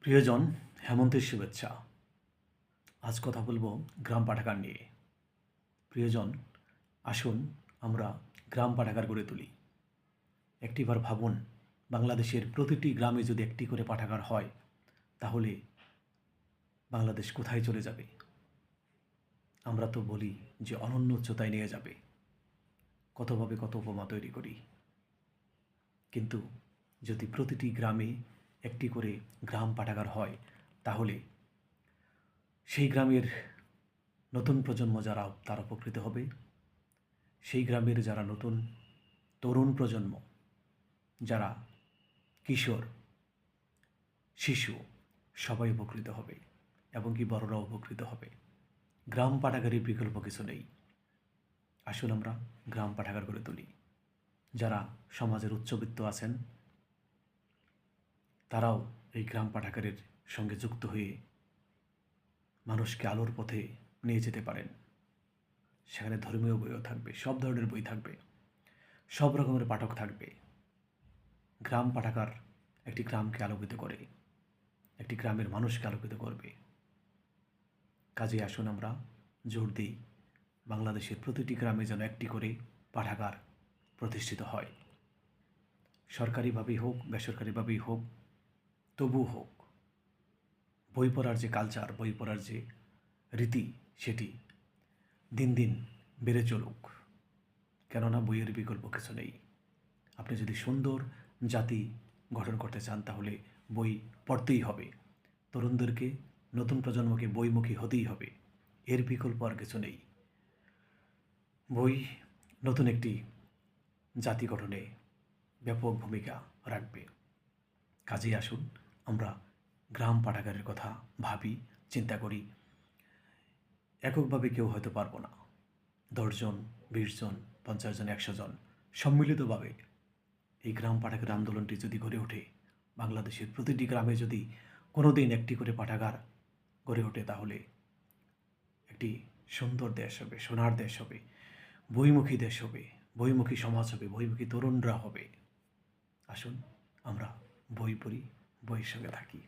প্রিয়জন, হেমন্তের শুভেচ্ছা। আজ কথা বলব গ্রাম পাঠাগার নিয়ে। প্রিয়জন, আসুন আমরা গ্রাম পাঠাগার গড়ে তুলি। একটিবার ভাবুন, বাংলাদেশের প্রতিটি গ্রামে যদি একটি করে পাঠাগার হয়, তাহলে বাংলাদেশ কোথায় চলে যাবে? আমরা তো বলি যে অনন্য উচ্চতায় নিয়ে যাবে। কতভাবে কত উপমা তৈরি করি। কিন্তু যদি প্রতিটি গ্রামে একটি করে গ্রাম পাঠাগার হয়, তাহলে সেই গ্রামের নতুন প্রজন্ম যারা তারা উপকৃত হবে। সেই গ্রামের যারা নতুন তরুণ প্রজন্ম, যারা কিশোর, শিশু, সবাই উপকৃত হবে এবং কি বড়রাও উপকৃত হবে। গ্রাম পাঠাগারের বিকল্প কিছু নেই। আসুন আমরা গ্রাম পাঠাগার গড়ে তুলি। যারা সমাজের উচ্চবিত্ত আছেন তারাও এই গ্রাম পাঠাগারের সঙ্গে যুক্ত হয়ে মানুষকে আলোর পথে নিয়ে যেতে পারেন। সেখানে ধর্মীয় বইও থাকবে, সব ধরনের বই থাকবে, সব রকমের পাঠক থাকবে। গ্রাম পাঠাগার একটি গ্রামকে আলোকিত করে, একটি গ্রামের মানুষকে আলোকিত করবে। কাজে আসুন আমরা, জোর দিই বাংলাদেশের প্রতিটি গ্রামে যেন একটি করে পাঠাগার প্রতিষ্ঠিত হয়। সরকারিভাবেই হোক, বেসরকারিভাবেই হোক তবু হোক, বই পড়ার যে কালচার বই পড়ার যে রীতি, সেটি দিন দিন বেড়ে চলুক। কেননা বইয়ের বিকল্প কিছু নেই। আপনি যদি সুন্দর জাতি গঠন করতে চান, তাহলে বই পড়তেই হবে। তরুণদেরকে, নতুন প্রজন্মকে বইমুখী হতেই হবে। এর বিকল্প আর কিছু নেই। বই নতুন একটি জাতি গঠনে ব্যাপক ভূমিকা রাখবে। কাজেই আসুন আমরা গ্রাম পাঠাগারের কথা ভাবি, চিন্তা করি। এককভাবে কেউ হয়তো পারব না। দশজন বিশ জন পঞ্চাশ জন একশো জন সম্মিলিতভাবে এই গ্রাম পাঠাগার আন্দোলনটি যদি গড়ে ওঠে, বাংলাদেশের প্রতিটি গ্রামে যদি কোনো দিন একটি করে পাঠাগার গড়ে ওঠে, তাহলে একটি সুন্দর দেশ হবে, সোনার দেশ হবে বইমুখী দেশ হবে বইমুখী সমাজ হবে বইমুখী তরুণরা হবে। আসুন, আমরা বই পড়ি বইয়ের সঙ্গে থাকি।